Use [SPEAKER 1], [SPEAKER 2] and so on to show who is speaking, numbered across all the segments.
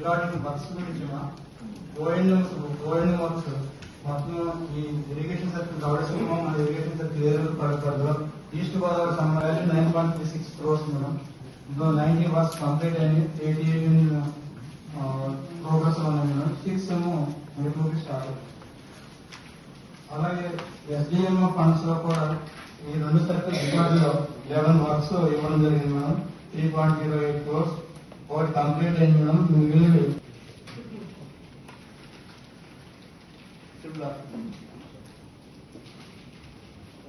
[SPEAKER 1] Regarding works గురించి ఓఎన్ఎంస్ ONM works మొత్తం ఈ ఇరిగేషన్ సర్కిల్ గౌడసింహం మన ఇరిగేషన్ సర్కిల్ ఏదో పడతారు? East Godavari summer nine point three six crores madam. ఇందులో నైన్టీ వర్క్స్ కంప్లీట్ అయింది. ఎయిటీ ఎయిట్ ప్రోగ్రెస్లో ఉన్నాయి మేడం. సిక్స్ ఏమో నెగిటివ్ స్టార్ట్ అవుతుంది అలాగే ఎస్డిఎం ఫండ్స్లో కూడా ఈ రెండు సర్కిల్ రికార్డులో లెవెన్ వర్క్స్ ఇవ్వడం జరిగింది madam. Three point zero eight crores complete అయింది మేడం మిగిలినవి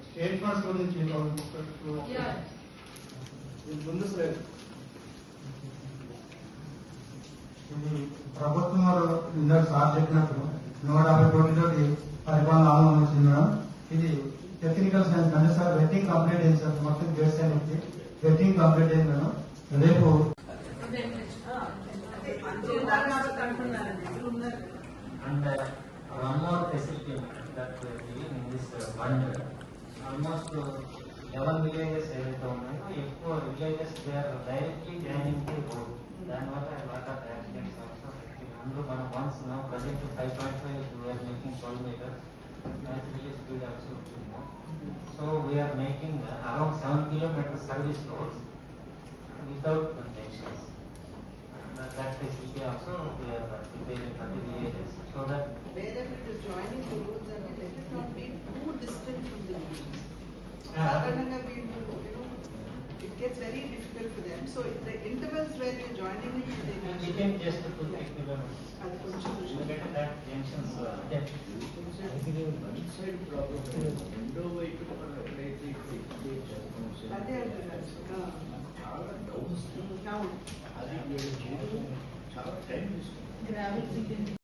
[SPEAKER 1] స్టేట్ గురించి ముందు స్లైడ్ ప్రభుత్వం వారు ఇందాక సార్ చెప్పినట్టు నూట యాభై కోట్లతోటి పరిపాలన ఆమోదం వచ్చింది మేడం ఇది టెక్నికల్ సైన్స్ అంటే సార్ వెట్టింగ్ కంప్లీట్ అయింది సార్ మొత్తం గేట్ సైన్స్ వెట్టింగ్ కంప్లీట్ అయింది మేడం రేపు
[SPEAKER 2] And uh, one more facility that we are in this uh, bundle. Almost uh, 11 villages helped on If uh, villages they are directly draining the road, then what a lot of accidents also once now project 5.5 we are making 12 meters, that speed also. So we are making uh, around 7 kilometer service roads without contentions practice also we are preparing for the VAS so that
[SPEAKER 3] wherever it is joining the roads and let it not be too distant from the villages.
[SPEAKER 2] Savarnaka
[SPEAKER 3] we do, you know, it gets very difficult for them. So the intervals where we are joining it, they can.
[SPEAKER 2] We can just put uh,
[SPEAKER 3] yeah. equivalents.
[SPEAKER 2] Look that junctions.
[SPEAKER 3] Way to
[SPEAKER 4] చాలా
[SPEAKER 3] అవును.